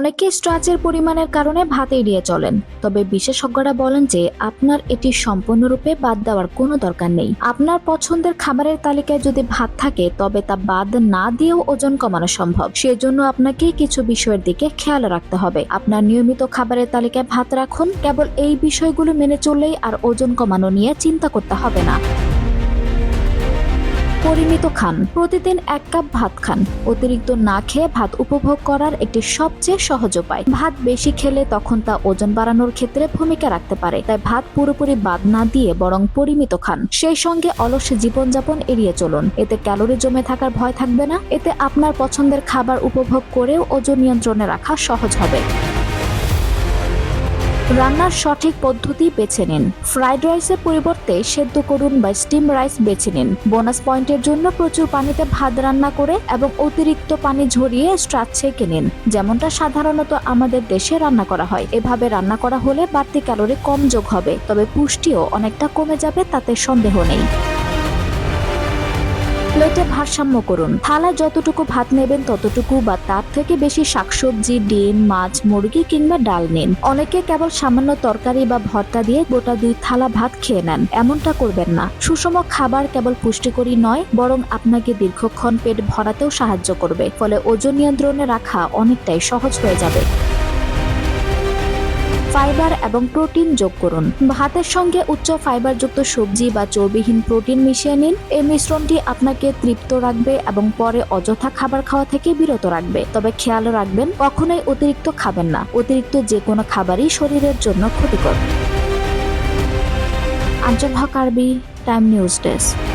অনেকে স্ট্রাচের পরিমাণের কারণে ভাত এড়িয়ে চলেন। তবে বিশেষজ্ঞরা বলেন যে আপনার এটি সম্পূর্ণরূপে বাদ দেওয়ার কোনো দরকার নেই। আপনার পছন্দের খাবারের তালিকায় যদি ভাত থাকে, তবে তা বাদ না দিয়েও ওজন কমানো সম্ভব। সেজন্য আপনাকে কিছু বিষয়ের দিকে খেয়াল রাখতে হবে। আপনার নিয়মিত খাবারের তালিকায় ভাত রাখুন। কেবল এই বিষয়গুলো মেনে চললেই আর ওজন কমানো নিয়ে চিন্তা করতে হবে না। পরিমিত খান। প্রতিদিন এক কাপ ভাত খান। অতিরিক্ত না খেয়ে ভাত উপভোগ করার একটি সবচেয়ে সহজ উপায়। ভাত বেশি খেলে তখন তা ওজন বাড়ানোর ক্ষেত্রে ভূমিকা রাখতে পারে। তাই ভাত পুরোপুরি বাদ না দিয়ে বরং পরিমিত খান। সেই সঙ্গে অলস জীবনযাপন এড়িয়ে চলুন। এতে ক্যালোরি জমে থাকার ভয় থাকবে না। এতে আপনার পছন্দের খাবার উপভোগ করেও ওজন নিয়ন্ত্রণে রাখা সহজ হবে। রান্নার সঠিক পদ্ধতি বেছে নিন। ফ্রাইড রাইসের পরিবর্তে সেদ্ধ করুন বা স্টিম রাইস বেছে নিন। বোনাস পয়েন্টের জন্য প্রচুর পানিতে ভাত রান্না করে এবং অতিরিক্ত পানি ঝরিয়ে স্ট্রাচ ছেঁকে নিন। যেমনটা সাধারণত আমাদের দেশে রান্না করা হয়। এভাবে রান্না করা হলে বাড়তি ক্যালোরি কম যোগ হবে, তবে পুষ্টিও অনেকটা কমে যাবে, তাতে সন্দেহ নেই। প্লেটে ভারসাম্য করুন। থালায় যতটুকু ভাত নেবেন ততটুকু বা তার থেকে বেশি শাকসবজি, ডিম, মাছ, মুরগি কিংবা ডাল নিন। অনেকে কেবল সামান্য তরকারি বা ভর্তা দিয়ে গোটা দুই থালা ভাত খেয়ে নেন। এমনটা করবেন না। সুষম খাবার কেবল পুষ্টিকরই নয়, বরং আপনাকে দীর্ঘক্ষণ পেট ভরাতেও সাহায্য করবে। ফলে ওজন নিয়ন্ত্রণে রাখা অনেকটাই সহজ হয়ে যাবে। ফাইবার এবং প্রোটিন যোগ করুন। ভাতের সঙ্গে উচ্চ ফাইবারযুক্ত সবজি বা চর্বিহীন প্রোটিন মিশিয়ে নিন। এই মিশ্রণটি আপনাকে তৃপ্ত রাখবে এবং পরে অযথা খাবার খাওয়া থেকে বিরত রাখবে। তবে খেয়াল রাখবেন, কখনোই অতিরিক্ত খাবেন না। অতিরিক্ত যে কোনো খাবারই শরীরের জন্য ক্ষতিকর। আঞ্চল হক আরবি, টাইম নিউজ ডেস্ক।